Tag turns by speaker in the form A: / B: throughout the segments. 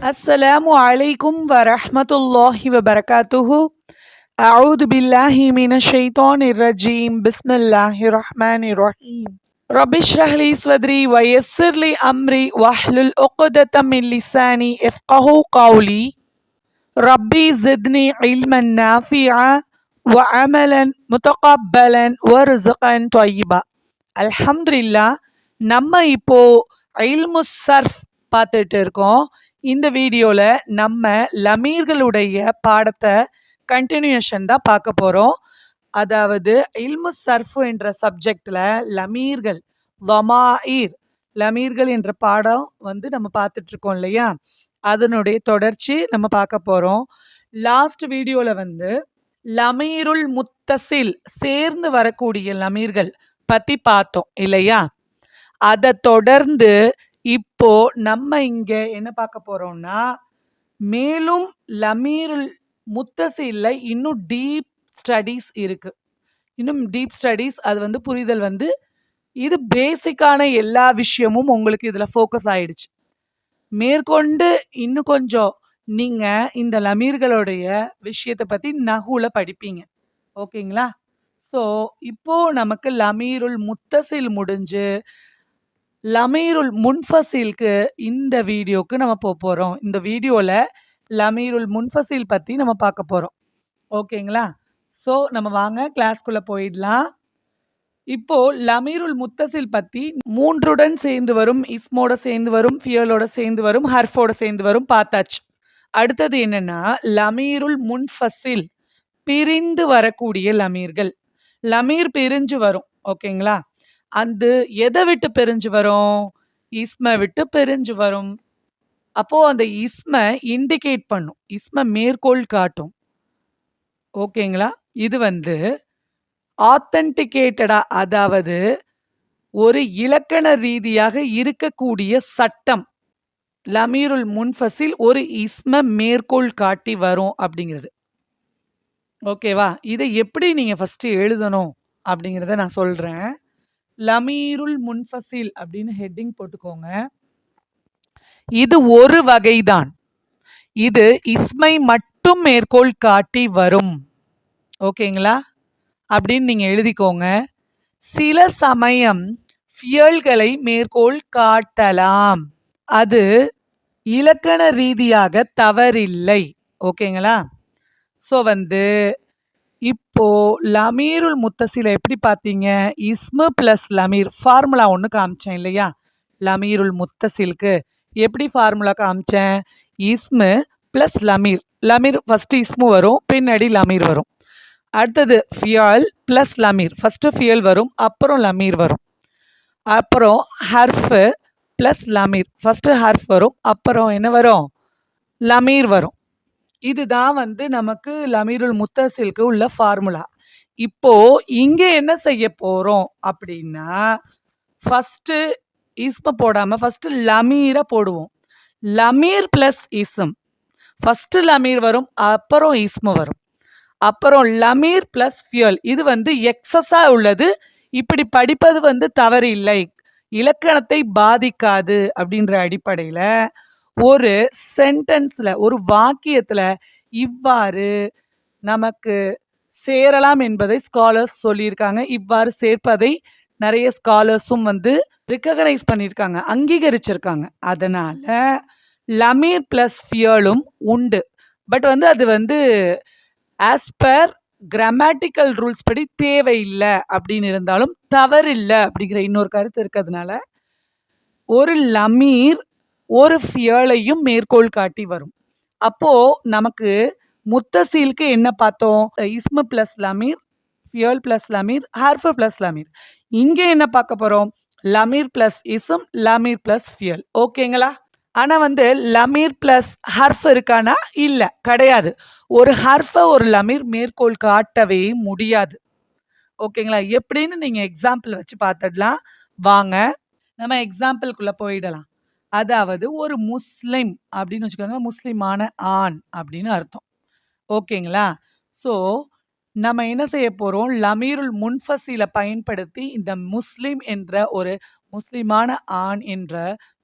A: السلام عليكم ورحمة الله وبركاته أعوذ بالله من الشيطان الرجيم بسم الله الرحمن الرحيم رب اشرح لي صدري ويسر لي أمري واحلل عقدة من لساني يفقه قولي ربي زدني علما نافعا وعملا متقبلا ورزقا طيبا الحمد لله நம்ம இப்போ இல்மு சர்ஃப் பார்த்துட்டு இருக்கோம் இந்த வீடியோவில் நம்ம லமீர்களுடைய பாடத்தை கண்டினியூஷன் தான் பார்க்க போகிறோம் அதாவது இல்மு சர்ஃபு என்ற சப்ஜெக்டில் லமீர்கள் வமாயிர் லமீர்கள் என்ற பாடம் வந்து நம்ம பார்த்துட்ருக்கோம் இல்லையா? அதனுடைய தொடர்ச்சி நம்ம பார்க்க போகிறோம் லாஸ்ட் வீடியோவில் வந்து லமீருல் முத்தசில் சேர்ந்து வரக்கூடிய லமீர்கள் பற்றி பார்த்தோம் இல்லையா? அதை தொடர்ந்து இப்போ நம்ம இங்க என்ன பார்க்க போறோம்னா மேலும் லமீருல் முத்தசில்ல இன்னும் டீப் ஸ்டடீஸ் இருக்கு. இன்னும் டீப் ஸ்டடீஸ் அது வந்து புரிதல் வந்து இது பேசிக்கான எல்லா விஷயமும் உங்களுக்கு இதில் ஃபோக்கஸ் ஆயிடுச்சு. மேற்கொண்டு இன்னும் கொஞ்சம் நீங்க இந்த லமீர்களுடைய விஷயத்தை பத்தி நகுல படிப்பீங்க. ஓகேங்களா? ஸோ இப்போ நமக்கு லமீருல் முத்தசில் முடிஞ்சு லமீருல் முன்ஃபசிலுக்கு இந்த வீடியோவுக்கு நம்ம போக போகிறோம் இந்த வீடியோவில் லமீருல் முன்ஃபசில் பற்றி நம்ம பார்க்க போகிறோம் ஓகேங்களா? ஸோ நம்ம வாங்க கிளாஸ்க்குள்ளே போயிடலாம். இப்போ லமீருல் முத்தசில் பற்றி மூன்றுடன் சேர்ந்து வரும் இஸ்மோட சேர்ந்து வரும் ஃபியலோட சேர்ந்து வரும் ஹர்ஃபோட சேர்ந்து வரும் பார்த்தாச்சு. அடுத்தது என்னென்னா லமீருல் முன்ஃபசில் பிரிந்து வரக்கூடிய லமீர்கள். லமீர் பிரிஞ்சு வரும். ஓகேங்களா? அது எதை விட்டு பிரிஞ்சு வரும்? இஸ்ம விட்டு பிரிஞ்சு வரும். அப்போது அந்த இஸ்ம இண்டிகேட் பண்ணும். இஸ்ம மேற்கோள் காட்டும். ஓகேங்களா? இது வந்து ஆத்தன்டிகேட்டடா அதாவது ஒரு இலக்கண ரீதியாக இருக்கக்கூடிய சட்டம். லமீருல் முன்ஃபசில் ஒரு இஸ்ம மேற்கோள் காட்டி வரும் அப்படிங்கிறது. ஓகேவா? இதை எப்படி நீங்கள் ஃபஸ்ட்டு எழுதணும் அப்படிங்கிறத நான் சொல்கிறேன் லமீருல் முன்ஃபசில் அப்படின்னு ஹெட்டிங் போட்டுக்கோங்க. இது ஒரு வகைதான். இது இஸ்மை மட்டும் மேற்கோள் காட்டி வரும். ஓகேங்களா? அப்படின்னு நீங்கள் எழுதிக்கோங்க. சில சமயம் ஃபியல்களை மேற்கோள் காட்டலாம். அது இலக்கண ரீதியாக தவறில்லை. ஓகேங்களா? ஸோ வந்து இப்போது லமீருல் முத்தசில எப்படி பார்த்தீங்க? இஸ்மு ப்ளஸ் லமீர் ஃபார்முலா ஒன்று காமிச்சேன் இல்லையா? லமீருல் முத்தசிலுக்கு எப்படி ஃபார்முலா காமிச்சேன்? இஸ்மு ப்ளஸ் லமீர். லமீர் ஃபஸ்ட்டு இஸ்மு வரும் பின்னாடி லமீர் வரும். அடுத்தது ஃபியால் ப்ளஸ் லமீர். ஃபஸ்ட்டு ஃபியல் வரும் அப்புறம் லமீர் வரும். அப்புறம் ஹர்ஃபு ப்ளஸ் லமீர். ஃபஸ்ட்டு ஹர்ஃப் வரும் அப்புறம் என்ன வரும்? லமீர் வரும். இதுதான் வந்து நமக்கு லமீருல் முத்தசிலுக்கு உள்ள ஃபார்முலா. இப்போ இங்க என்ன செய்ய போறோம் அப்படின்னா ஃபஸ்ட்டு இஸ்ம போடாம ஃபஸ்ட்டு லமீரை போடுவோம். லமீர் பிளஸ் இஸ்ம் ஃபஸ்ட்டு லமீர் வரும் அப்புறம் இஸ்மு வரும். அப்புறம் லமீர் பிளஸ் ஃபியல் இது வந்து எக்ஸஸாக உள்ளது. இப்படி படிப்பது வந்து தவறு இல்லை இலக்கணத்தை பாதிக்காது அப்படின்ற அடிப்படையில் ஒரு சென்டென்ஸில் ஒரு வாக்கியத்தில் இவ்வாறு நமக்கு சேரலாம் என்பதை ஸ்காலர்ஸ் சொல்லியிருக்காங்க. இவ்வாறு சேர்ப்பதை நிறைய ஸ்காலர்ஸும் வந்து ரிக்ககனைஸ் பண்ணியிருக்காங்க அங்கீகரிச்சிருக்காங்க. அதனால் லமீர் ப்ளஸ் ஃபியலும் உண்டு. பட் வந்து அது வந்து ஆஸ் பர் கிராமட்டிக்கல் ரூல்ஸ் படி தேவையில்லை அப்படின்னு இருந்தாலும் தவறில்லை அப்படிங்கிற இன்னொரு கருத்து இருக்கிறதுனால ஒரு லமீர் ஒரு ஃபியலையும் மேற்கோள் காட்டி வரும். அப்போ நமக்கு முத்தசீலுக்கு என்ன பார்த்தோம்? இஸ்ம பிளஸ் லமீர் ஃபியல் பிளஸ் லமீர் ஹர்ஃபு பிளஸ் லமீர். இங்கே என்ன பார்க்க போகிறோம் லமீர் பிளஸ் இஸ்ம் லமீர் பிளஸ் ஃபியல். ஓகேங்களா? ஆனால் வந்து லமீர் பிளஸ் ஹர்ஃப் இருக்கானா? இல்லை கிடையாது. ஒரு ஹர்ஃபை ஒரு லமீர் மேற்கோள் காட்டவே முடியாது. ஓகேங்களா? எப்படின்னு நீங்கள் எக்ஸாம்பிள் வச்சு பார்த்துடலாம். வாங்க நம்ம எக்ஸாம்பிள்குள்ளே போயிடலாம். அதாவது ஒரு முஸ்லிம் அப்படின்னு வச்சுக்கோங்க முஸ்லிமான ஆண் அப்படின்னு அர்த்தம். ஓகேங்களா? ஸோ நம்ம என்ன செய்ய போகிறோம் லமீருல் முன்ஃபசில பயன்படுத்தி இந்த முஸ்லிம் என்ற ஒரு முஸ்லிமான ஆண் என்ற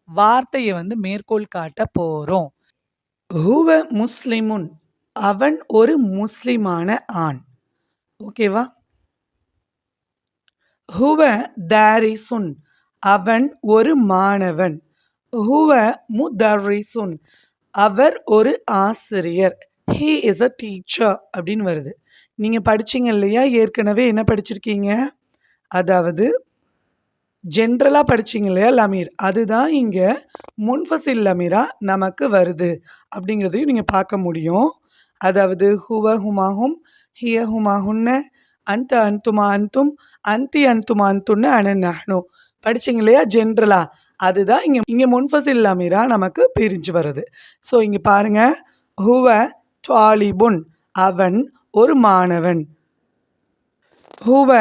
A: வார்த்தையை வந்து மேற்கோள் காட்ட போகிறோம் ஹுவ முஸ்லிமுன் அவன் ஒரு முஸ்லிமான ஆண். ஓகேவா? ஹுவ தாரிசுன் அவன் ஒரு மாணவன். ஹுவ முதர்ரிசுன். அவர் ஒரு ஆசிரியர். ஹீ இஸ் அ டீச்சர் அப்படின்னு வருது. நீங்கள் படிச்சிங்க இல்லையா? ஏற்கனவே என்ன படிச்சிருக்கீங்க? அதாவது ஜென்ரலாக படிச்சிங்க இல்லையா லமீர்? அதுதான் இங்கே முன்ஃபசில் லமீரா நமக்கு வருது அப்படிங்கிறதையும் நீங்கள் பார்க்க முடியும். அதாவது ஹுவ ஹுமாஹும் ஹிய ஹுமாஹுன்னு அந்த அன்துமா அன்தும் அந்தி அன்துமா அந்துன்னு அன நஹ்னு. படிச்சிங்க இல்லையா? ஜென்ரலா அதுதான் இங்கே இங்கே முன்ஃபசில் அமீரா நமக்கு பிரிஞ்சு வருது ஸோ இங்கே பாருங்க. ஹுவ டாலிபுன் அவன் ஒரு மாணவன். ஹுவ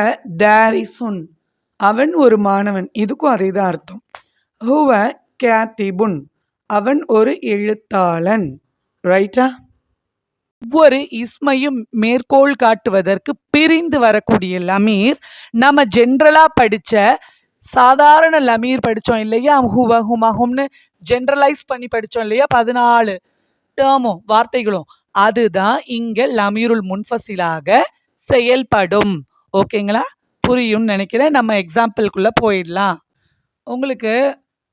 A: தாரிசுன். அவன் ஒரு மாணவன். இதுக்கும் அதே தான் அர்த்தம். ஹுவ கேத்திபுன். அவன் ஒரு எழுத்தாளன். ரைட்டா ஒவ்வொரு இஸ்மையும் மேற்கோள் காட்டுவதற்கு பிரிந்து வரக்கூடிய லமீர் நம்ம ஜென்ரலாக படித்த சாதாரண லமீர் படித்தோம் இல்லையா? ஹுவ ஹுமா ஹும்னு ஜென்ரலைஸ் பண்ணி படித்தோம் இல்லையா? பதினாலு டேர்மும் வார்த்தைகளும். அதுதான் இங்கே லமீருல் முன்ஃபசிலாக செயல்படும். ஓகேங்களா? புரியும்னு நினைக்கிறேன். நம்ம எக்ஸாம்பிள்குள்ளே போயிடலாம். உங்களுக்கு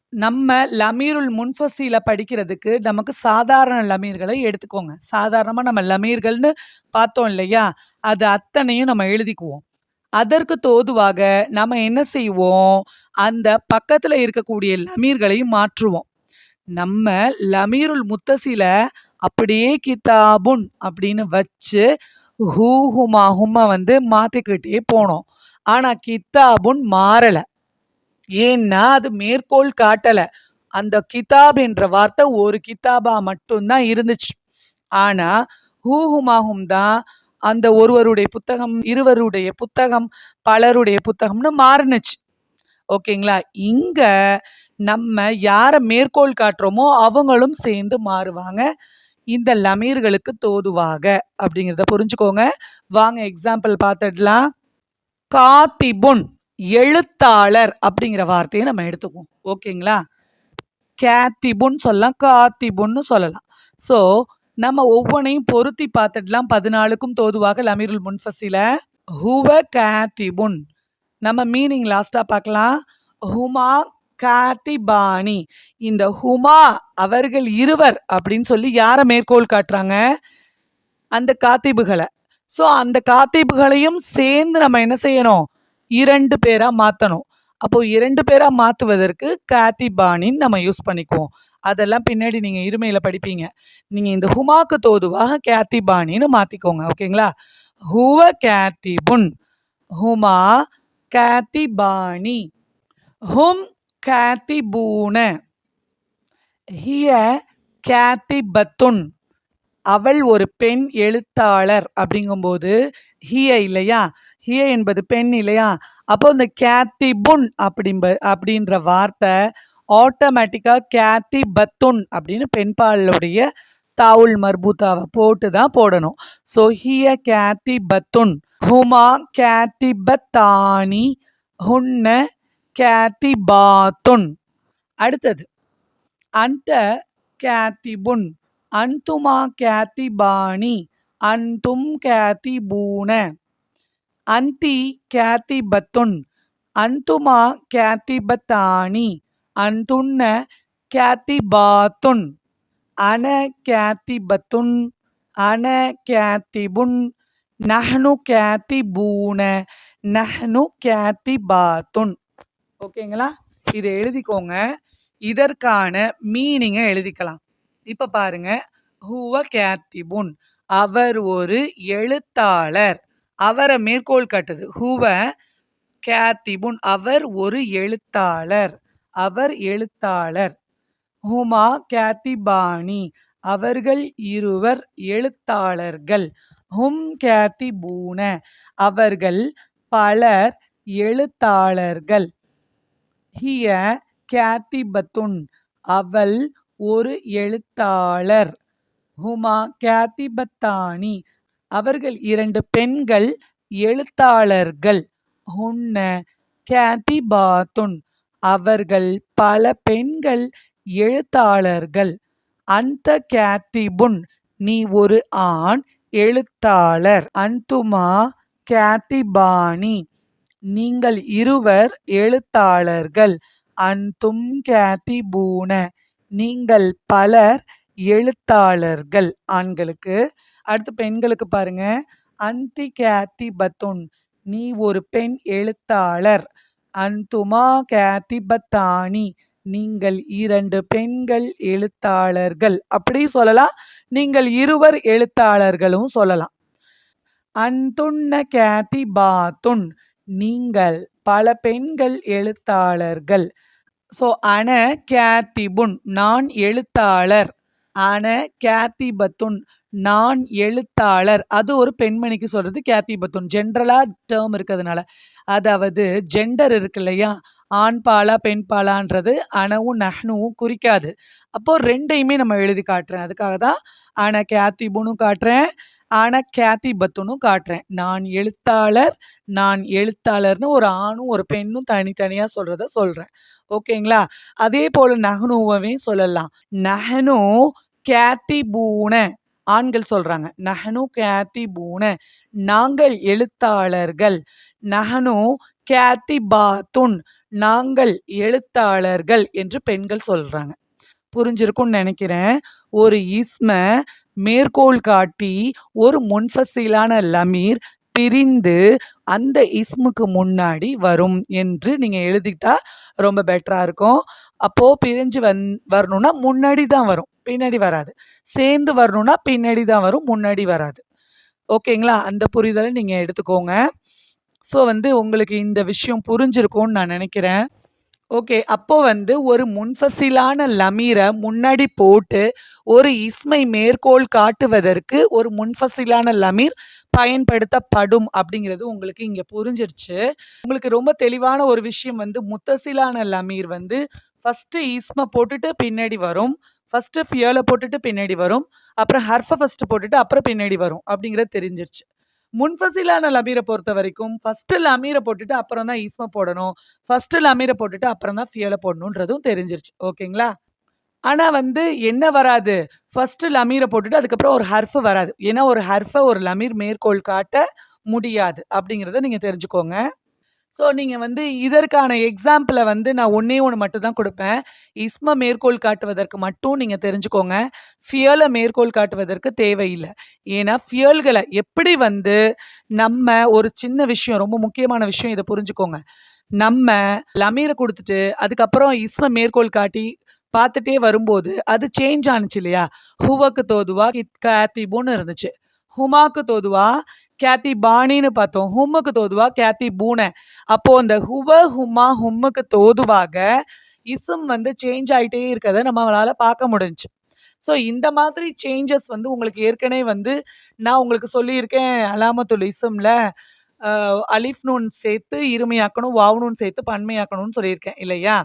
A: நம்ம லமீருல் முன்ஃபசில படிக்கிறதுக்கு நமக்கு சாதாரண லமீர்களை எடுத்துக்கோங்க. சாதாரணமாக நம்ம லமீர்கள்னு பார்த்தோம் இல்லையா? அது அத்தனையும் நம்ம எழுதிக்குவோம். அதற்கு தோதுவாக நம்ம என்ன செய்வோம்? அந்த பக்கத்தில் இருக்கக்கூடிய லமீர்களையும் மாற்றுவோம். நம்ம லமீருல் முத்தசில அப்படியே கிதாபுன் அப்படின்னு வச்சு ஹூ ஹுமா ஹுமா வந்து மாற்றிக்கிட்டே போனோம். ஆனால் கித்தாபுன் மாறலை. ஏன்னா அது மேற்கோள் காட்டலை. அந்த கிதாப் என்ற வார்த்தை ஒரு கிதாபா மட்டும்தான் இருந்துச்சு. ஆனால் ஹூ ஹுமாஹும் தான் அந்த ஒருவருடைய புத்தகம் இருவருடைய புத்தகம் பலருடைய புத்தகம்னு மாறுனுச்சு. ஓகேங்களா? இங்க நம்ம யாரை மேற்கோள் காட்டுறோமோ அவங்களும் சேர்ந்து மாறுவாங்க. இந்த லமீர்களுக்கு தோதுவாக அப்படிங்கிறத புரிஞ்சுக்கோங்க. வாங்க எக்ஸாம்பிள் பார்த்துடலாம். காத்திபுன் எழுத்தாளர் அப்படிங்கிற வார்த்தையை நம்ம எடுத்துக்குவோம். ஓகேங்களா? கேத்திபுன்னு சொல்லலாம் காத்திபுன்னு சொல்லலாம். ஸோ நம்ம ஒவ்வொன்றையும் பொருத்தி பார்த்துடலாம் பதினாலுக்கும் தோதுவாக லமீருல் முன்ஃபசில ஹுவ கேத்திபுன். நம்ம மீனிங் லாஸ்ட்டாக பார்க்கலாம். ஹுமா காத்திபானி. இந்த ஹுமா அவர்கள் இருவர் அப்படின்னு சொல்லி யாரை மேற்கோள் காட்டுறாங்க? அந்த காத்திபுகளை. ஸோ அந்த காத்திபுகளையும் சேர்ந்து நம்ம என்ன செய்யணும்? இரண்டு பேராக மாற்றணும் அப்போது இரண்டு பேராக மாற்றுவதற்கு காத்திபாணின்னு நம்ம யூஸ் பண்ணிக்குவோம். அதெல்லாம் பின்னாடி நீங்கள் இருமையில் படிப்பீங்க. நீங்கள் இந்த ஹுமாக்கு தோதுவாக கேத்திபானின்னு மாற்றிக்கோங்க ஓகேங்களா? ஹுவ கேத்திபுன். ஹுமா கேத்திபானி. ஹும் கேத்திபூன. ஹிய கேத்தி பத்துன் அவள் ஒரு பெண் எழுத்தாளர் அப்படிங்கும்போது ஹிய இல்லையா? ஹிய என்பது பெண் இல்லையா? அப்போ இந்த கேத்திபுன் அப்படிம்ப அப்படின்ற வார்த்தை ஆட்டோமேட்டிக்காக கேத்தி பத்துன் அப்படின்னு பெண்பாலுடைய தாவுல் மர்பூத்தாவை போட்டு தான் போடணும். ஸோ ஹிய கேத்தி பத்துன் ஹுமா கேத்தி பத்தானி ஹுன்ன கேத்தி பாத்துன். அடுத்தது அந்த கேத்திபுன் அந்துமா கேத்திபானி அந்தும் கேத்திபூன அந்தி கேத்தி பத்துன் அந்துமா கேத்திபத்தானி அந்துன்ன கேத்திபாத்துன். அன கேத்திபத்துன் அன கேத்திபுன் நஹ்னு கேத்திபூன நஹ்னு கேத்திபாத்துன். ஓகேங்களா? இதை எழுதிக்கோங்க. இதற்கான மீனிங்கை எழுதிக்கலாம். இப்போ பாருங்க. ஹுவ கேத்திபுன். அவர் ஒரு எழுத்தாளர். அவரை மேற்கோள் காட்டுது. ஹுவ கேத்திபுன். அவர் ஒரு எழுத்தாளர். அவர் எழுத்தாளர். ஹுமா கேத்திபானி. அவர்கள் இருவர் எழுத்தாளர்கள். ஹும் கேத்திபூன. அவர்கள் பலர் எழுத்தாளர்கள். ஹிய கேத்திபத்துன். அவள் ஒரு எழுத்தாளர். ஹுமா கேத்திபத்தானி. அவர்கள் இரண்டு பெண்கள் எழுத்தாளர்கள். ஹுன்ன கேத்திபாத்துன். அவர்கள் பல பெண்கள் எழுத்தாளர்கள். அந்த கேத்திபுன் நீ ஒரு ஆண் எழுத்தாளர். அந்துமா கேத்திபாணி நீங்கள் இருவர் எழுத்தாளர்கள். அந்தும் கேத்திபூன நீங்கள் பலர் எழுத்தாளர்கள். ஆண்களுக்கு அடுத்து பெண்களுக்கு பாருங்க. அந்தி கேத்தி பத்துன் நீ ஒரு பெண் எழுத்தாளர். அந்துமா கேத்திபத்தானி நீங்கள் இரண்டு பெண்கள் எழுத்தாளர்கள். அப்படி சொல்லலாம். நீங்கள் இருவர் எழுத்தாளர்களும் சொல்லலாம். அந்துண்ண கேதிபாத்துன் நீங்கள் பல பெண்கள் எழுத்தாளர்கள். ஸோ அன கேத்திபுன் நான் எழுத்தாளர். அன கேத்திபத்துன் நான் எழுத்தாளர். அது ஒரு பெண்மணிக்கு சொல்றது கேத்திபத்துன் ஜென்ரலாக டேர்ம் இருக்கிறதுனால. அதாவது ஜெண்டர் இருக்கு இல்லையா? ஆண் பாலா பெண் பாலான்றது அணவும் நஹ்னுவும் குறிக்காது. அப்போ ரெண்டையுமே நம்ம எழுதி காட்டுறேன். அதுக்காக தான் அண கேத்திபுனும் காட்டுறேன் அண கேத்தி பத்துனும் காட்டுறேன். நான் எழுத்தாளர் நான் எழுத்தாளர்னு ஒரு ஆணும் ஒரு பெண்ணும் தனித்தனியாக சொல்கிறத சொல்கிறேன் ஓகேங்களா? அதே போல் நகனுவவே சொல்லலாம். நஹனு கேத்திபூன ஆண்கள் சொல்றாங்க நஹனு கேத்தி பூன நாங்கள் எழுத்தாளர்கள். நஹனு கேத்தி பாத்துன் நாங்கள் எழுத்தாளர்கள் என்று பெண்கள் சொல்றாங்க. புரிஞ்சிருக்கும்னு நினைக்கிறேன். ஒரு இஸ்ம மேற்கோள் காட்டி ஒரு முன்ஃபசிலான லமீர் பிரிந்து அந்த இஸ்முக்கு முன்னாடி வரும் என்று நீங்கள் எழுதிட்டா ரொம்ப பெட்டராக இருக்கும். அப்போது பிரிஞ்சு வந் வரணும்னா முன்னாடி தான் வரும். பின்னாடி வராது. சேர்ந்து வரணும்னா பின்னாடி தான் வரும் முன்னாடி வராது. ஓகேங்களா? அந்த புரிதலை நீங்கள் எடுத்துக்கோங்க. ஸோ வந்து உங்களுக்கு இந்த விஷயம் புரிஞ்சிருக்கும்னு நான் நினைக்கிறேன். ஓகே. அப்போ வந்து ஒரு முன்ஃபசிலான லமீரை முன்னாடி போட்டு, ஒரு இஸ்மை மேற்கோள் காட்டுவதற்கு ஒரு முன்ஃபசிலான லமீர் பயன்படுத்தப்படும் அப்படிங்கிறது உங்களுக்கு இங்க புரிஞ்சிருச்சு. உங்களுக்கு ரொம்ப தெளிவான ஒரு விஷயம் வந்து முத்தசிலான லமீர் வந்து ஃபஸ்ட்டு ஈஸ்மை போட்டுட்டு பின்னாடி வரும். ஃபர்ஸ்ட்டு ஃபியல போட்டுட்டு பின்னாடி வரும். அப்புறம் ஹர்ஃப ஃபர்ஸ்ட்டு போட்டுட்டு அப்புறம் பின்னாடி வரும். அப்படிங்கிறது தெரிஞ்சிருச்சு. முன்ஃபசிலான லமீரை பொறுத்த வரைக்கும் ஃபர்ஸ்ட்டு லமீரை போட்டுட்டு அப்புறம் தான் ஈஸ்ம போடணும். ஃபர்ஸ்ட்டு லமீரை போட்டுட்டு அப்புறம் தான் ஃபியல போடணுன்றதும் தெரிஞ்சிருச்சு. ஓகேங்களா? ஆனால் வந்து என்ன வராது? ஃபஸ்ட்டு லமீரை போட்டுட்டு அதுக்கப்புறம் ஒரு ஹர்ஃபு வராது. ஏன்னா ஒரு ஹர்ஃபை ஒரு லமீர் மேற்கோள் காட்ட முடியாது. அப்படிங்கிறத நீங்கள் தெரிஞ்சுக்கோங்க. ஸோ நீங்கள் வந்து இதற்கான எக்ஸாம்பிளை வந்து நான் ஒன்றே ஒன்று மட்டும் தான் கொடுப்பேன் இஸ்ம மேற்கோள் காட்டுவதற்கு மட்டும் நீங்கள் தெரிஞ்சுக்கோங்க. ஃபியலை மேற்கோள் காட்டுவதற்கு தேவையில்லை ஏன்னா ஃபியல்களை எப்படி வந்து நம்ம ஒரு சின்ன விஷயம் ரொம்ப முக்கியமான விஷயம் இதை புரிஞ்சுக்கோங்க. நம்ம லமீரை கொடுத்துட்டு அதுக்கப்புறம் இஸ்ம மேற்கோள் காட்டி பார்த்துட்டே வரும்போது, அது சேஞ்ச் ஆனுச்சு இல்லையா? ஹுவக்கு தோதுவா கித் காத்திபுன்னு இருந்துச்சு. ஹுமாக்கு தோதுவா கேத்திபானின்னு பார்த்தோம். ஹும்முக்கு தோதுவா கேத்தி பூனை அப்போ அந்த ஹுவ, ஹுமா, ஹும்முக்கு தோதுவாக இசும் வந்து சேஞ்ச் ஆகிட்டே இருக்கிறத நம்மளால் பார்க்க முடிஞ்சு ஸோ இந்த மாதிரி சேஞ்சஸ் வந்து உங்களுக்கு ஏற்கனவே வந்து நான் உங்களுக்கு சொல்லியிருக்கேன் அலாமத்துல் இசும்ல அலிஃப் நூன் சேர்த்து இருமையாக்கணும், வாவ் நூன் சேர்த்து பன்மையாக்கணும்னு சொல்லியிருக்கேன் இல்லையா?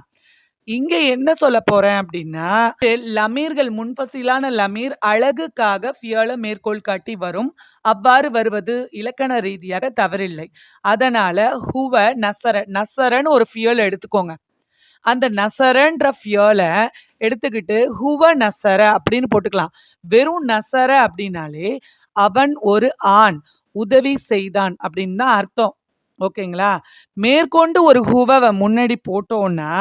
A: இங்க என்ன சொல்ல போறேன் அப்படின்னா, லமீர்கள் முன்ஃபசிலான லமீர் அழகுக்காக ஃபியல மேற்கோள் காட்டி வரும். அவ்வாறு வருவது இலக்கண ரீதியாக தவறில்லை. அதனால ஹுவ நசர நசரன்னு ஒரு ஃபியல் எடுத்துக்கோங்க. அந்த நசரன்ற ஃபியல எடுத்துக்கிட்டு ஹுவ நசர அப்படின்னு போட்டுக்கலாம். வெறும் நசர அப்படின்னாலே, அவன் ஒரு ஆண். உதவி செய்தான் அப்படின்னு தான் அர்த்தம். ஓகேங்களா? மேற்கொண்டு ஒரு ஹுவவ முன்னாடி போட்டோன்னா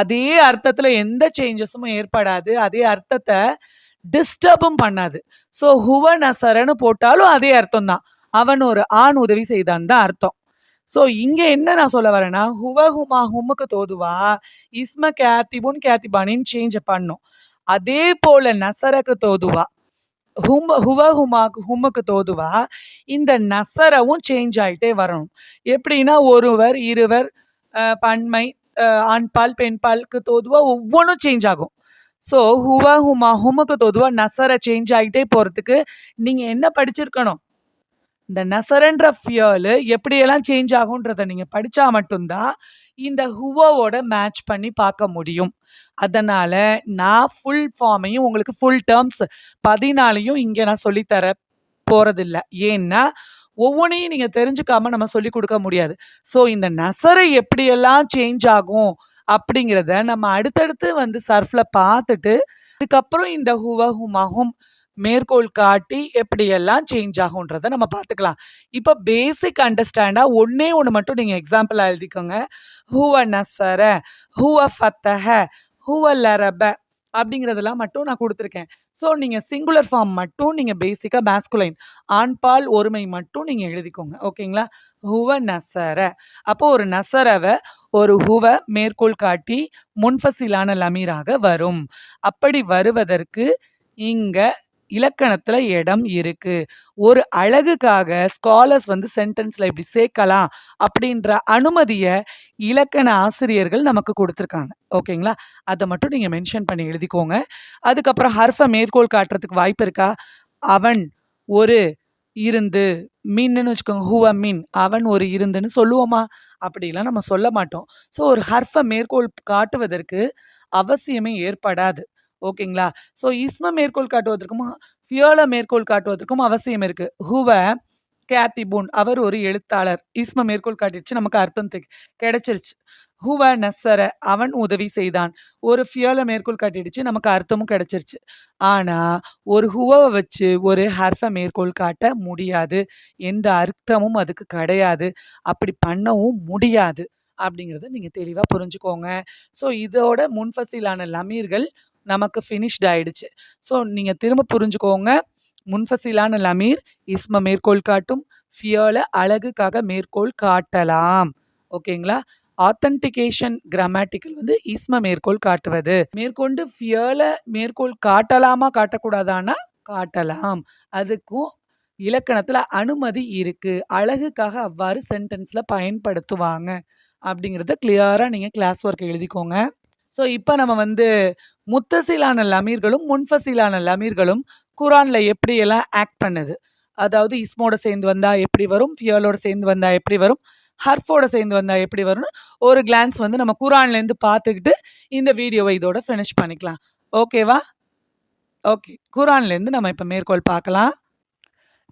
A: அதே அர்த்தத்தில் எந்த சேஞ்சஸும் ஏற்படாது. அதே அர்த்தத்தை டிஸ்டர்பும் பண்ணாது. ஸோ ஹுவனசரன்னு போட்டாலும் அதே அர்த்தம் தான். அவன் ஒரு ஆண் உதவி செய்தான் தான் அர்த்தம். ஸோ இங்கே என்ன நான் சொல்ல வரேன்னா, ஹுவஹுமா ஹுமுக்கு தோதுவா இஸ்ம கேத்திபுன், கேத்திபானின்னு சேஞ்ச் பண்ணும் அதே போல நசரக்கு தோதுவா ஹும் ஹுவஹுமா ஹுமுக்கு தோதுவா இந்த நசரவும் சேஞ்ச் ஆகிட்டே வரணும். எப்படின்னா ஒருவர், இருவர், பன்மை ஆண் பால் ஆண்பால், பெண்பாலுக்கு தோதுவா ஒவ்வொன்றும் சேஞ்ச் ஆகும். ஸோ ஹுவா ஹுமா, ஹுமுக்கு தோதுவா நசரை சேஞ்ச் ஆகிட்டே போகிறதுக்கு நீங்கள் என்ன படிச்சிருக்கணும்? இந்த நசரன்ற ஃபியல் எப்படியெல்லாம் சேஞ்ச் ஆகுன்றதை நீங்கள் படித்தா மட்டும்தான் இந்த ஹுவாவோட மேட்ச் பண்ணி பார்க்க முடியும். அதனால் நான் ஃபுல் ஃபார்மையும் உங்களுக்கு ஃபுல் டேர்ம்ஸ் பதினாலையும் இங்கே நான் சொல்லித்தர போகிறதில்ல ஏன்னா, ஒவ்வொன்றையும் நீங்கள் தெரிஞ்சுக்காம நம்ம சொல்லிக் கொடுக்க முடியாது. ஸோ இந்த நசரை எப்படியெல்லாம் சேஞ்ச் ஆகும் அப்படிங்கிறத நம்ம அடுத்தடுத்து வந்து சர்ஃபில் பார்த்துட்டு, அதுக்கப்புறம் இந்த ஹுவ, ஹுமாஹும் மேற்கோள் காட்டி எப்படியெல்லாம் சேஞ்ச் ஆகுன்றதை நம்ம பார்த்துக்கலாம். இப்போ பேசிக் அண்டர்ஸ்டாண்டாக ஒன்றே ஒன்று மட்டும் நீங்கள் எக்ஸாம்பிளாக எழுதிக்கோங்க. ஹுவ நசர ஹுவ ஃபத்தஹ, ஹுவ லரப அப்படிங்கிறதெல்லாம் மட்டும் நான் கொடுத்துருக்கேன் ஸோ நீங்கள் சிங்குலர் ஃபார்ம் மட்டும் நீங்கள் பேசிக்காக மாஸ்குலைன் ஆண்பால் ஒருமை மட்டும் நீங்கள் எழுதிக்கோங்க. ஓகேங்களா? ஹுவ நசர அப்போ ஒரு நசரவை ஒரு ஹுவ மேற்கோள் காட்டி முன்ஃபசிலான லமீராக வரும். அப்படி வருவதற்கு இங்கே இலக்கணத்துல இடம் இருக்கு. ஒரு அழகுக்காக ஸ்காலர்ஸ் வந்து சென்டென்ஸ்ல இப்படி சேர்க்கலாம் அப்படின்ற அனுமதிய இலக்கண ஆசிரியர்கள் நமக்கு கொடுத்துருக்காங்க ஓகேங்களா? அதை மட்டும் நீங்க மென்ஷன் பண்ணி எழுதிக்கோங்க. அதுக்கப்புறம் ஹர்ஃபை மேற்கோள் காட்டுறதுக்கு வாய்ப்பு இருக்கா? அவன் ஒரு இருந்து, மின்னுன்னு வச்சுக்கோங்க. ஹூவ மின் அவன் ஒரு இருந்துன்னு சொல்லுவோமா? அப்படிலாம் நம்ம சொல்ல மாட்டோம். ஸோ ஒரு ஹர்ஃபை மேற்கோள் காட்டுவதற்கு அவசியமே ஏற்படாது. ஓகேங்களா? ஸோ இஸ்ம மேற்கோள் காட்டுவதற்கும், ஃபியோல மேற்கோள் காட்டுவதற்கும் அவசியம் இருக்கு. ஹுவ கேத்திபூன் அவர் ஒரு எழுத்தாளர். இஸ்ம மேற்கோள் காட்டிடுச்சு. நமக்கு அர்த்தம் கிடைச்சிருச்சு. ஹுவ நசர அவன் உதவி செய்தான். ஒரு ஃபியோல மேற்கோள் காட்டிடுச்சு. நமக்கு அர்த்தமும் கிடைச்சிருச்சு. ஆனா, ஒரு ஹுவவ வச்சு ஒரு ஹர்ஃப மேற்கோள் காட்ட முடியாது. எந்த அர்த்தமும் அதுக்கு கிடையாது. அப்படி பண்ணவும் முடியாது. அப்படிங்கிறத நீங்கள் தெளிவாக புரிஞ்சுக்கோங்க. ஸோ இதோட முன்ஃபசிலான லமீர்கள் நமக்கு ஃபினிஷ்ட் ஆயிடுச்சு. ஸோ நீங்கள் திரும்ப புரிஞ்சுக்கோங்க. முன்ஃபசிலான லமீர் இஸ்ம மேற்கோள் காட்டும். ஃபியல அழகுக்காக மேற்கோள் காட்டலாம். ஓகேங்களா? ஆத்தென்டிகேஷன் கிராமட்டிக்கல் வந்து இஸ்ம மேற்கோள் காட்டுவது. மேற்கொண்டு ஃபியல மேற்கோள் காட்டலாமா? காட்டக்கூடாதான்னா? காட்டலாம். அதுக்கும் இலக்கணத்தில் அனுமதி இருக்குது அழகுக்காக அவ்வாறு சென்டென்ஸில் பயன்படுத்துவாங்க. அப்படிங்கிறத கிளியராக நீங்கள் கிளாஸ் ஒர்க் எழுதிக்கோங்க. ஸோ இப்போ நம்ம வந்து முத்தசிலான லமீர்களும், முன்ஃபசிலான லமீர்களும் குரானில் எப்படியெல்லாம் ஆக்ட் பண்ணுது. அதாவது இஸ்மோட சேர்ந்து வந்தால் எப்படி வரும்? ஃபியலோட சேர்ந்து வந்தால் எப்படி வரும்? ஹர்ஃபோட சேர்ந்து வந்தால் எப்படி வரும்னு ஒரு கிளான்ஸ் வந்து நம்ம குரான்லேருந்து பார்த்துக்கிட்டு இந்த வீடியோவை இதோட ஃபினிஷ் பண்ணிக்கலாம். ஓகேவா? ஓகே. குரான்லேருந்து நம்ம இப்போ மேற்கோள் பார்க்கலாம்.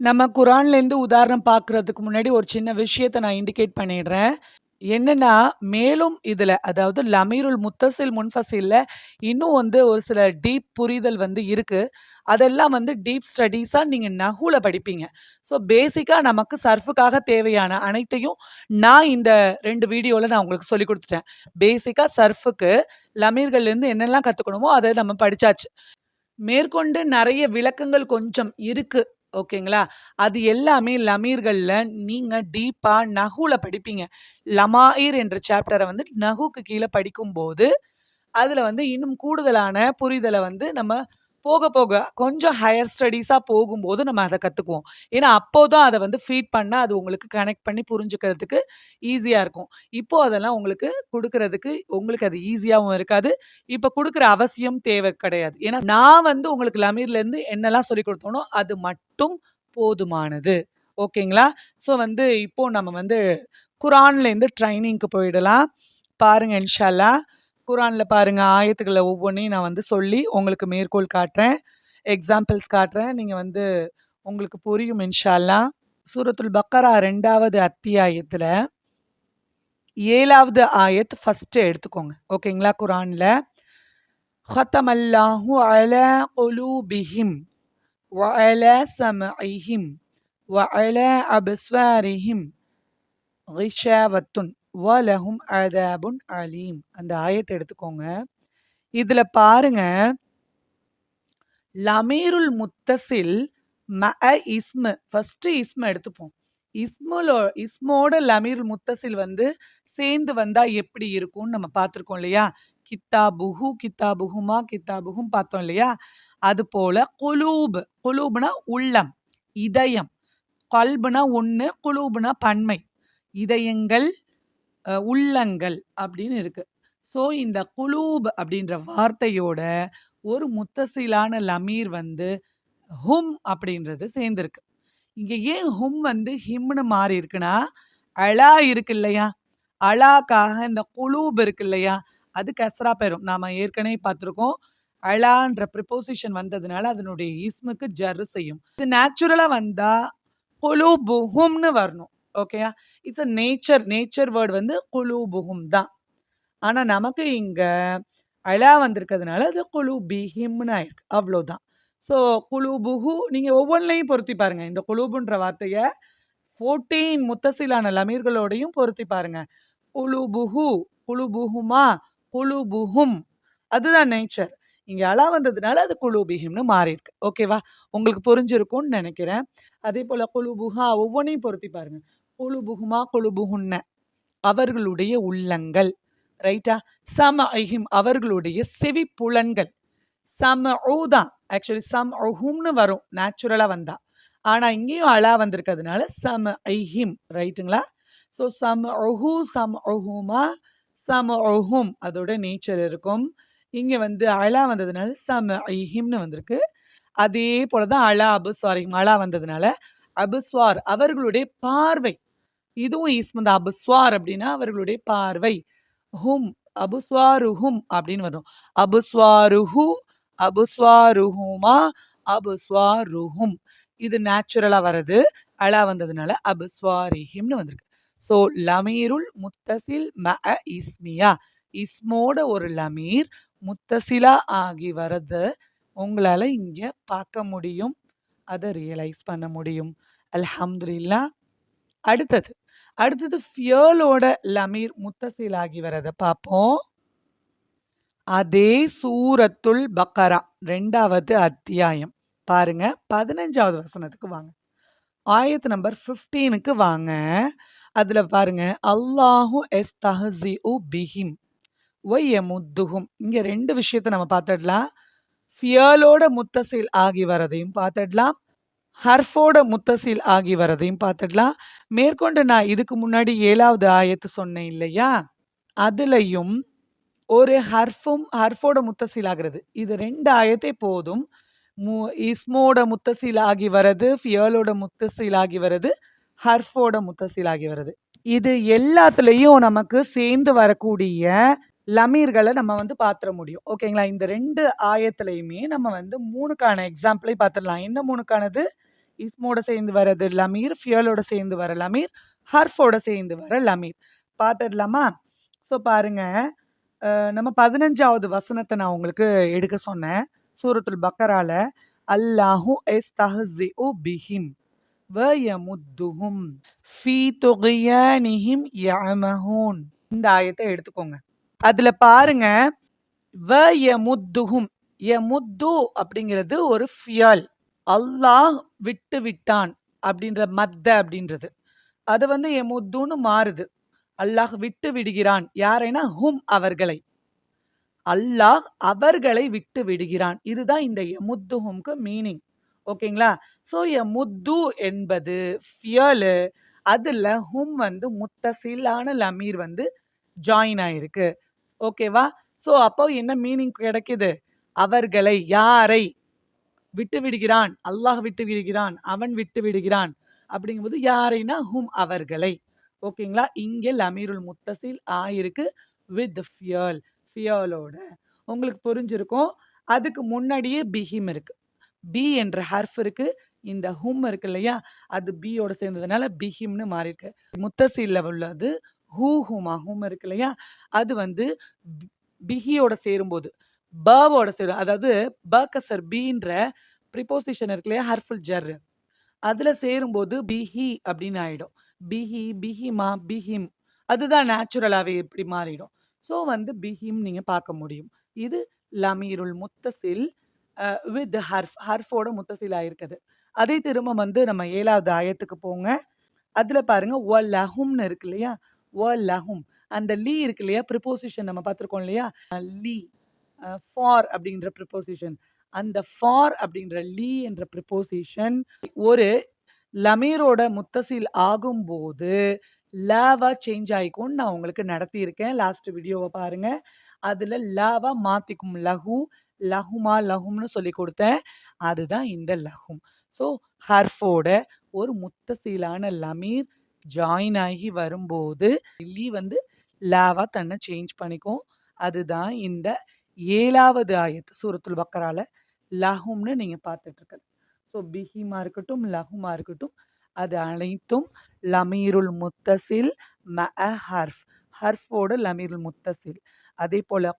A: நம்ம குரான்லேருந்து உதாரணம் பார்க்குறதுக்கு முன்னாடி ஒரு சின்ன விஷயத்த நான் இண்டிகேட் பண்ணிடுறேன். என்னன்னா, மேலும் இதுல அதாவது லமீருல் முத்தசில், முன்ஃபசில்ல இன்னும் வந்து ஒரு சில டீப் புரிதல் வந்து இருக்கு. அதெல்லாம் வந்து டீப் ஸ்டடீஸா நீங்க நஹ்வுல படிப்பீங்க. ஸோ பேசிக்கா நமக்கு சர்ஃபுக்காக தேவையான அனைத்தையும் நான் இந்த 2 வீடியோல நான் உங்களுக்கு சொல்லிக் குடுத்துட்டேன். பேசிக்கா சர்ஃபுக்கு லமீர்கள்லேருந்து என்னெல்லாம் கத்துக்கணுமோ அத நம்ம படிச்சாச்சு. மேற்கொண்டு நெறைய விளக்கங்கள் கொஞ்சம் இருக்கு. ஓகேங்களா? அது எல்லாமே லமீர்களில் நீங்கள் டீப்பாக நகுவில் படிப்பீங்க. லமாயிர் என்ற சாப்டரை வந்து நகுக்கு கீழே படிக்கும்போது, அதில் வந்து இன்னும் கூடுதலான புரிதலை வந்து நம்ம போக போக கொஞ்சம் ஹையர் ஸ்டடீஸாக போகும்போது நம்ம அதை கற்றுக்குவோம் ஏன்னா, அப்போதான் அதை வந்து ஃபீட் பண்ணால் அது உங்களுக்கு கனெக்ட் பண்ணி புரிஞ்சுக்கிறதுக்கு ஈஸியாக இருக்கும். இப்போது அதெல்லாம் உங்களுக்கு கொடுக்கறதுக்கு உங்களுக்கு அது ஈஸியாகவும் இருக்காது. இப்போ கொடுக்குற அவசியம் தேவை கிடையாது. ஏன்னா, நான் வந்து உங்களுக்கு லமீர்லேருந்து என்னெல்லாம் சொல்லிக் கொடுத்தோனோ அது மட்டும் போதுமானது. ஓகேங்களா? ஸோ வந்து இப்போ நம்ம வந்து குரான்லேருந்து ட்ரைனிங்க்கு போயிடலாம். பாருங்கள் இன்ஷால்லா குரானில் பாருங்கள் ஆயத்துக்களை ஒவ்வொன்றையும் நான் வந்து சொல்லி உங்களுக்கு மேற்கோள் காட்டுறேன். எக்ஸாம்பிள்ஸ் காட்டுறேன். நீங்கள் வந்து உங்களுக்கு புரியும் இன்ஷா சூரத்துல் பக்கரா ரெண்டாவது அத்தியாயத்தில் ஏழாவது ஆயத் ஃபஸ்ட்டு எடுத்துக்கோங்க. ஓகேங்களா? குரான்ல. "ஹத்தமல்லாஹு அலா குலூபிஹிம் வ سمعهم وعلى أبصارهم غشاوة வலஹும் கிஷாவத்துன் அதாபுன் அலீம்." அந்த ஆயத்தை எடுத்துக்கோங்க. இதில் பாருங்க லமீருல் முத்தசில் ம இஸ்மு ஃபஸ்ட்டு இஸ்ம எடுத்துப்போம். இஸ்முலோ இஸ்மோட லமீருல் முத்தசில் வந்து சேர்ந்து வந்தால் எப்படி இருக்கும்னு நம்ம பார்த்துருக்கோம் இல்லையா? கித்தாபுஹு, கித்தாபுஹுமா, கித்தாபுஹும் பார்த்தோம் இல்லையா? அது போல் குலூப் குலூப்னா உள்ளம், இதயம். கல்புனா ஒன்று குலூப்னா பன்மை. இதயங்கள், உள்ளங்கள் அப்படின்னு இருக்கு. ஸோ இந்த குலூப் அப்படின்ற வார்த்தையோட ஒரு முத்தசிலான லமீர் வந்து ஹும் அப்படின்றது சேர்ந்துருக்கு இங்கே ஏன் ஹும் வந்து ஹிம்னு மாறி இருக்குன்னா, அலா இருக்கு இல்லையா? அலாக்காக இந்த குலூப் இருக்கு இல்லையா? அது கஸ்ரா பெறும். நாம் ஏற்கனவே பார்த்துருக்கோம். அலான்ற ப்ரிப்போசிஷன் வந்ததுனால அதனுடைய இஸ்முக்கு ஜர் செய்யும். இது நேச்சுரலாக வந்தால் வந்தா குலூபுஹும்னு வரணும். ஓகேயா? It's a nature nature word வந்து குலூபுஹும் தான். ஆனால் நமக்கு இங்கே அலா வந்திருக்கிறதுனால அது குலூபிஹிம்னு ஆயிருக்கு. அவ்வளோதான். ஸோ குலூபுஹு நீங்கள் ஒவ்வொன்றையும் பொருத்தி பாருங்கள் இந்த குழுபுன்ற வார்த்தையை ஃபோர்டீன் முத்தசிலான லமீர்களோடையும் பொருத்தி பாருங்கள் குழு புகு குழு புகுமா? குழு புகும். அதுதான் நேச்சர் இங்கே அழா வந்ததுனால அது குலுபிஹிம்னு மாறியிருக்கு. ஓகேவா உங்களுக்கு புரிஞ்சிருக்கும்னு நினைக்கிறேன். அதே போல் குழு புகா ஒவ்வொன்றையும் பொருத்தி பாருங்கள் கொழுபுகுமா கொழுபுகுன்ன. அவர்களுடைய உள்ளங்கள் ரைட்டா சம ஐஹிம் அவர்களுடைய செவி புலன்கள் சம தான் ஆக்சுவலி சம் ஹும்னு வரும் நேச்சுரலா வந்தா. ஆனா இங்கேயும் அழா வந்திருக்கிறதுனால சம ஐஹிம் ரைட்டுங்களா ஸோ சம் ஒஹு சம் ஒஹுமா சம ஒஹும் அதோட நேச்சர் இருக்கும். இங்கே வந்து அழா வந்ததுனால சம ஐஹிம்னு வந்திருக்கு. அதே போல தான் அழாபு சாரி மழா வந்ததுனால அபுஸ்வார் அவர்களுடைய பார்வை. இதுவும் ஈஸ்மந்த அபுஸ்வார் அப்படின்னா அவர்களுடைய பார்வை. ஹும் அபுஸ்வாருஹும் அப்படின்னு வரும். அபுஸ்வாருஹு அபுஸ்வாருஹுமா அபுஸ்வாருஹும். இது நேச்சுரலாக வர்றது. அழா வந்ததுனால அபுஸ்வாரிஹிம்னு வந்திருக்கு. ஸோ லமீருல் முத்தசில் ம இஸ்மியா. இஸ்மோட ஒரு லமீர் முத்தசிலா ஆகி வரது உங்களால் இங்கே பார்க்க முடியும். அதை ரியலைஸ் பண்ண முடியும். அல்ஹம்துல்லா அடுத்தது அடுத்தது ஃபியலோட லமீர் முத்தசில் ஆகி வரதை பார்ப்போம். அதே சூரத்துல் பக்கரா ரெண்டாவது அத்தியாயம். பாருங்க பதினஞ்சாவது வசனத்துக்கு வாங்க. ஆயத்து நம்பர் ஃபிஃப்டீனுக்கு வாங்க. அதில் பாருங்க அல்லாஹு எஸ் தஹசி உ பிஹிம் ஒய் முத்துகும் இங்கே ரெண்டு விஷயத்த நம்ம பார்த்துடலாம். ஃபியலோட முத்தசில் ஆகி வரதையும் பார்த்துடலாம். ஹர்ஃபோட முத்தசில் ஆகி வரதையும் பார்த்துடலாம். மேற்கொண்டு நான் இதுக்கு முன்னாடி ஏழாவது ஆயத்து சொன்னேன் இல்லையா? அதுலையும் ஒரு ஹர்ஃபும் ஹர்ஃபோட முத்தசீல் ஆகிறது. இது ரெண்டு ஆயத்தே போதும். மு இஸ்மோட முத்தசீல் ஆகி வரது ஃபியலோட முத்தசில் ஆகி வரது ஹர்ஃபோட முத்தசீல் ஆகி வருது. இது எல்லாத்துலேயும் நமக்கு சேர்ந்து வரக்கூடிய லமீர்களை நம்ம வந்து பார்த்துட முடியும். ஓகேங்களா? இந்த ரெண்டு ஆயத்துலையுமே நம்ம வந்து மூணுக்கான எக்ஸாம்பிளை பார்த்துடலாம் என்ன மூணுக்கானது? இஸ்மோட சேர்ந்து வர்றது லமீர் ஃபியலோட சேர்ந்து வர லமீர் ஹர்ஃபோட சேர்ந்து வர லமீர். பார்த்துடலாமா ஸோ பாருங்க. நம்ம பதினஞ்சாவது வசனத்தை நான் உங்களுக்கு எடுக்க சொன்னேன். சூரத்துல் பக்கரால அல்லாஹு எஸ் தஹி பிஹிம் வயமுத்துஹும் ஃபீ துகியானிஹிம் யமஹூன் இந்த ஆயத்தை எடுத்துக்கோங்க. அதுல பாருங்க வ யமுத்துஹும். யமுத்து அப்படிங்கிறது ஒரு ஃபியல். அல்லாஹ் விட்டு விட்டான் அப்படின்ற மத்த அப்படின்றது. அது வந்து எமுத்துன்னு மாறுது. அல்லாஹ் விட்டு விடுகிறான். யாரைனா ஹும் அவர்களை. அல்லாஹ் அவர்களை விட்டு விடுகிறான். இதுதான் இந்த எமுத்துஹும்க்கு மீனிங் ஓகேங்களா? ஸோ எ முத்து என்பது ஃபியலு. அதில் ஹும் வந்து முத்தசிலான லமீர் வந்து ஜாயின் ஆயிருக்கு. ஓகேவா? ஸோ அப்போ என்ன மீனிங் கிடைக்குது? அவர்களை யாரை விட்டு விடுகிறான்? அல்லாஹ் விட்டு விடுகிறான். அவன் விட்டு விடுகிறான். அப்படிங்கும்போது யாரைனா? ஹும் அவர்களை. ஓகேங்களா? இங்கே லமீருல் முத்தசில் ஆயிருக்கு வித் ஃபியல். ஃபியலோட. உங்களுக்கு புரிஞ்சிருக்கும். அதுக்கு முன்னாடியே பிஹிம் இருக்கு. பி என்ற ஹர்ஃப் இருக்கு. இந்த ஹும் இருக்கு இல்லையா? அது பியோட சேர்ந்ததுனால பிஹிம்னு மாறியிருக்கு. முத்தசில்ல உள்ளது. ஹூ ஹூமா ஹூம் இருக்கு இல்லையா? அது வந்து பிஹியோட சேரும்போது. பவோட சேரும் அதாவது பக்கசர் பீன்ற ப்ரிப்போசிஷன் இருக்கு இல்லையா? ஹர்ஃபுல் ஜர். அதில் சேரும்போது பிஹி அப்படின்னு ஆயிடும். பிஹி பிஹிமா பிஹிம். அதுதான் நேச்சுரலாகவே இப்படி மாறிடும். ஸோ வந்து பிஹிம் நீங்கள் பார்க்க முடியும். இது லமீருல் முத்தசில் வித் ஹர்ஃப் ஹர்ஃபோட முத்தசில் ஆயிருக்குது. அதே திரும்ப வந்து நம்ம ஏழாவது ஆயத்துக்கு போங்க. அதில் பாருங்கள் ஒ லஹும்னு இருக்கு இல்லையா? ஒ லஹும் அந்த லீ இருக்கு இல்லையா? ப்ரிப்போசிஷன் நம்ம பார்த்துருக்கோம் இல்லையா? லீ ஃபார் அப்படின்ற ப்ரிப்போசிஷன் அந்த ஃபார் அப்படின்ற லீ என்ற ப்ரிப்போசிஷன் ஒரு லமீரோட முத்தசில் ஆகும்போது லாவா சேஞ்ச் ஆகிக்கும்னு நான் உங்களுக்கு நடத்தியிருக்கேன். லாஸ்ட் வீடியோவை பாருங்க. அதில் லாவா மாற்றிக்கும் லஹு லஹுமா லஹும்னு சொல்லி கொடுத்தேன். அதுதான் இந்த லஹும் ஸோ ஹர்ஃபோட ஒரு முத்தசீலான லமீர் ஜாயின் ஆகி வரும்போது லீ வந்து லாவாக தன்னை சேஞ்ச் பண்ணிக்கும். அதுதான் இந்த ஏழாவது ஆயத்து சூரத்துல் பக்கரால லஹும்னு நீங்க பார்த்துட்டு ஸோ பிஹிமா இருக்கட்டும் லஹுமா இருக்கட்டும் அது அனைத்தும் லமீருல் முத்தசில் ம ஹர்ஃப். ஹர்ஃபோட லமீருல் முத்தசில். அதே போல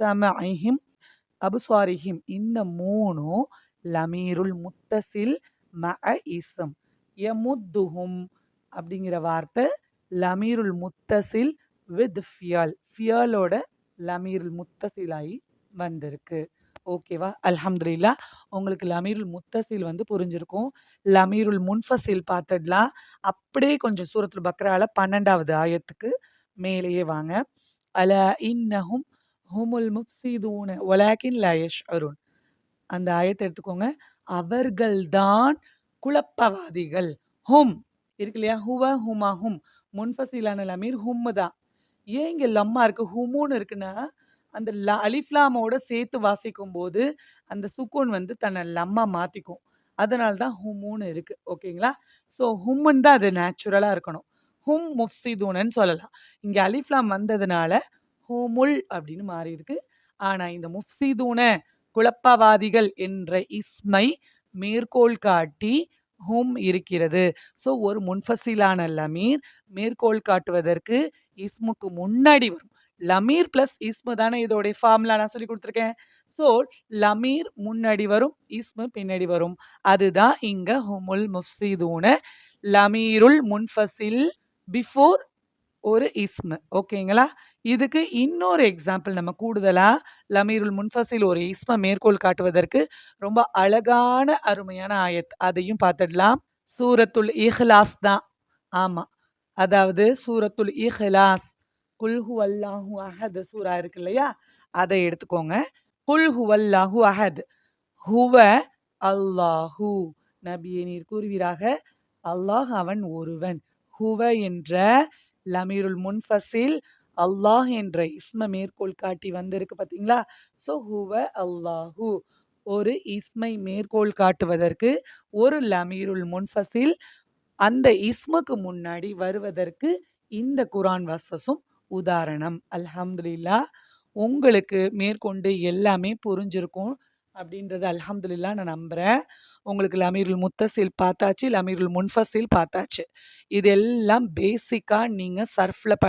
A: சம ஐஹிம் அபுஸ்வாரிஹிம் இந்த மூணும் லமீருல் முத்தசில் ம இசம் யமுத்துஹும் அப்படிங்கிற வார்த்தை லமீருல் முத்தசில் வித் ஃபியல். ஃபியலோட லமீருல் முத்தசிலாகி வந்திருக்கு. ஓகேவா அல்ஹம்துலில்லா. உங்களுக்கு லமீருல் முத்தசில் வந்து புரிஞ்சிருக்கும். லமீருல் முன்ஃபசில் பார்த்துடலாம். அப்படியே கொஞ்சம் சூரத்துல் பக்ரால பன்னெண்டாவது ஆயத்துக்கு மேலேயே வாங்க. அல இன்னஹும் ஹுமுல் முஃப்சிதூன வலாக்கின் லா அருண் அந்த ஆயத்தை எடுத்துக்கோங்க. அவர்கள்தான் குழப்பவாதிகள். ஹும். இருக்கு இல்லையா? ஹுவ ஹுமா ஹும். முன்ஃபசிலான லமீர் ஹும்மு தான். ஏன் இங்கே லம்மா இருக்கு ஹுமுன்னு இருக்குன்னா அந்த ல அலிஃப்லாமோட சேர்த்து வாசிக்கும் போது அந்த சுக்கூன் வந்து தன்னை லம்மா மாற்றிக்கும் அதனால தான் ஹும்முன்னு இருக்கு. ஓகேங்களா? ஸோ ஹும்முன்னு தான் அது நேச்சுரலாக இருக்கணும். ஹும் முஃப்சிதூனன்னு சொல்லலாம். இங்கே அலிஃப்லாம் வந்ததுனால ஹுமுல் அப்படின்னு மாறி இருக்கு இந்த முஃப்சிதூன குழப்பவாதிகள் என்ற இஸ்மை மேற்கோள் காட்டி ஹும் இருக்கிறது. ஸோ ஒரு முன்ஃபசிலான லமீர் மேற்கோள் காட்டுவதற்கு இஸ்முக்கு முன்னாடி வரும். லமீர் பிளஸ் இஸ்மு தானே இதோடைய ஃபார்முலா நான் சொல்லி கொடுத்துருக்கேன். ஸோ லமீர் முன்னாடி வரும் இஸ்மு பின்னாடி வரும். அதுதான் இங்க ஹுமுல் முஃப்சிதூன லமீருல் முன்ஃபசில் பிஃபோர் ஒரு இஸ்மு. ஓகேங்களா? இதுக்கு இன்னொரு எக்ஸாம்பிள் நம்ம கூடுதலாக லமீருல் முன்ஃபசில் ஒரு இஸ்ம மேற்கோள் காட்டுவதற்கு ரொம்ப அழகான அருமையான ஆயத். அதையும் பார்த்துடலாம். சூரத்துல் இஹ்லாஸ் தான். ஆமாம் அதாவது சூரத்துல் இஹ்லாஸ். குல்ஹு அல்லாஹு அஹத் சூரா இருக்கு இல்லையா? அதை எடுத்துக்கோங்க. குல்ஹு அல்லாஹு அஹத். ஹுவ அல்லாஹு. நபியே நீர் கூறுவீராக. அல்லாஹ் அவன் ஒருவன். ஹுவ என்ற லமீருல் முன்ஃபசில் அல்லாஹ் என்ற இஸ்ம மேற்கோள் காட்டி வந்திருக்கு பார்த்தீங்களா? ஸோ ஹுவ அல்லாஹு ஒரு இஸ்மை மேற்கோள் காட்டுவதற்கு ஒரு லமீருல் முன்ஃபசில் அந்த இஸ்முக்கு முன்னாடி வருவதற்கு இந்த குரான் வசஸும் உதாரணம். அல்ஹம்துலில்லா உங்களுக்கு மேற்கொண்டு எல்லாமே புரிஞ்சிருக்கும். அப்படின்றது அலமதுல்லா நான் நம்புகிறேன் உங்களுக்கு லமீருல் முத்தசீல் பார்த்தாச்சு லமீருல் முன்ஃபசில் பார்த்தாச்சு. இது எல்லாம் பேசிக்காக நீங்கள் சர்ஃபில் ப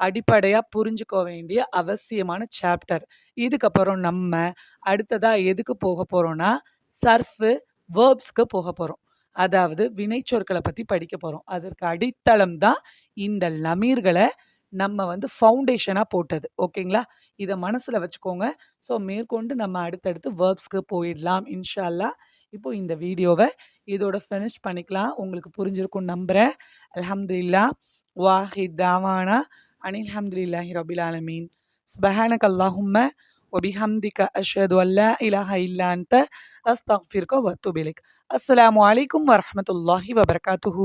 A: அடிப்படையாக புரிஞ்சுக்க வேண்டிய அவசியமான சாப்டர் இதுக்கப்புறம் நம்ம அடுத்ததாக எதுக்கு போக போகிறோன்னா சர்ஃபு வேர்ப்ஸ்க்கு போக போகிறோம் அதாவது வினைச்சொற்களை பற்றி படிக்க போகிறோம் அதற்கு அடித்தளம் தான் இந்த லமீர்களை நம்ம வந்து ஃபவுண்டேஷனாக போட்டது ஓகேங்களா இதை மனசில் வச்சுக்கோங்க ஸோ மேற்கொண்டு நம்ம அடுத்தடுத்து வேர்ப்ஸ்க்கு போயிடலாம் இன்ஷா அல்லாஹ் இப்போ இந்த வீடியோவை இதோட ஃபினிஷ் பண்ணிக்கலாம் உங்களுக்கு புரிஞ்சிருக்கும் நம்புகிறேன் அல்ஹம்துலில்லா வாஹித் தாவானா அனில் ஹம்துலில்லாஹி ரபில் ஆலமீன் சுபஹானக் அல்லாஹும்ம وبحمدك أشهد أن لا إله إلا أنت أستغفرك وأتوب إليك السلام عليكم ورحمة الله وبركاته